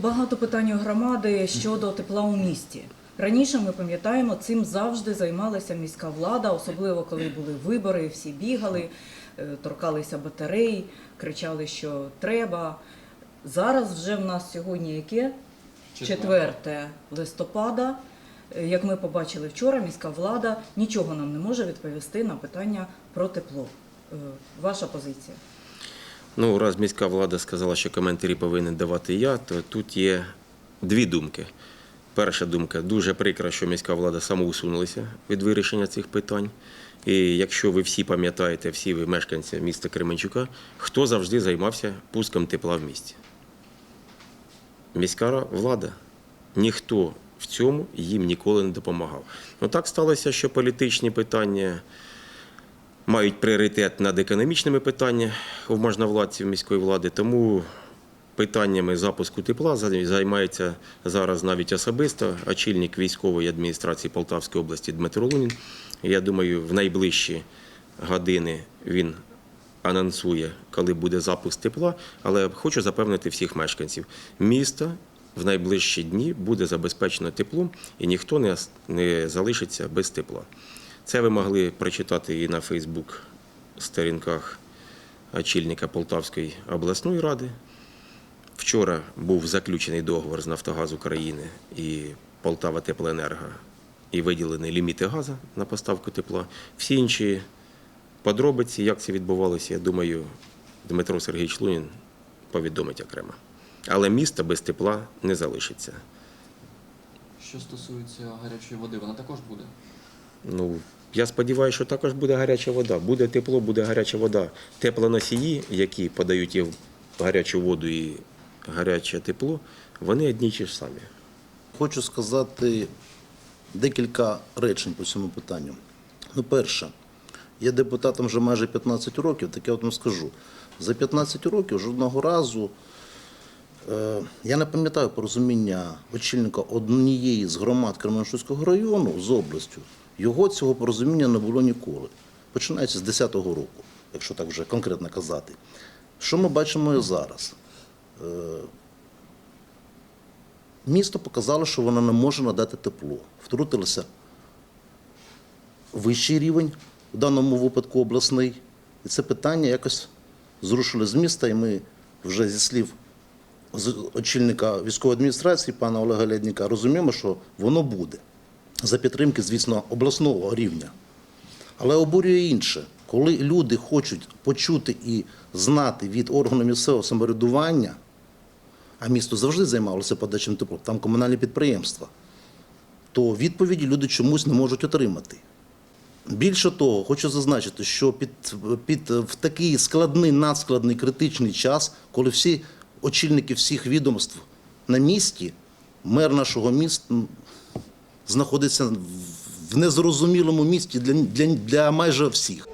багато питань у громади щодо тепла у місті. Раніше ми пам'ятаємо, цим завжди займалася міська влада, особливо коли були вибори, всі бігали, е, торкалися батарей, кричали, що треба. Зараз вже в нас сьогодні яке? 4 листопада. Е, Як ми побачили вчора, міська влада нічого нам не може відповісти на питання про тепло. Е, Ваша позиція? Ну, раз міська влада сказала, що коментарі повинен давати я, то тут є дві думки. Перша думка дуже прикро, що міська влада самоусунулася від вирішення цих питань. І якщо ви всі пам'ятаєте, всі ви мешканці міста Кременчука, хто завжди займався пуском тепла в місті? Міська влада. Ніхто в цьому їм ніколи не допомагав. Ну так сталося, що політичні питання мають пріоритет над економічними питаннями у можновладців міської влади. Тому питаннями запуску тепла за- займається зараз навіть особисто очільник військової адміністрації Полтавської області Дмитро Лунін. Я думаю, в найближчі години він анонсує, коли буде запуск тепла. Але хочу запевнити всіх мешканців міста. В найближчі дні буде забезпечено теплом і ніхто не залишиться без тепла. Це ви могли прочитати і на Фейсбук сторінках очільника Полтавської обласної ради. Вчора був заключений договор з Нафтогаз України і Полтава Теплоенерго і виділені ліміти газу на поставку тепла. Всі інші подробиці, як це відбувалося, я думаю, Дмитро Сергійович Лунін повідомить окремо. Але місто без тепла не залишиться. Що стосується гарячої води, вона також буде. Ну, я сподіваюся, що також буде гаряча вода. Буде тепло, буде гаряча вода. Теплоносії, які подають і гарячу воду і гаряче тепло, вони одні ті ж самі. Хочу сказати декілька речень по цьому питанню. Ну, перше, я депутатом вже майже 15 років, так я вам скажу. За 15 років жодного разу е, я не пам'ятаю порозуміння очільника однієї з громад Кременчуцького району з областю. Його цього порозуміння не було ніколи. Починаючи з 10-го року, якщо так вже конкретно казати. Що ми бачимо зараз? Е, Місто показало, що воно не може надати тепло. Втрутилося вищий рівень, в даному випадку обласний. І це питання якось зрушили з міста, і ми вже зі слів очільника військової адміністрації, пана Олега Лядніка, розуміємо, що воно буде за підтримки, звісно, обласного рівня. Але обурює інше, коли люди хочуть почути і знати від органу місцевого самоврядування, а місто завжди займалося подачем тепла, там комунальні підприємства, то відповіді люди чомусь не можуть отримати. Більше того, хочу зазначити, що під, під в такий складний, надскладний, критичний час, коли всі очільники всіх відомств на місті, мер нашого міста знаходиться в- незрозумілому місті для, для, для майже всіх.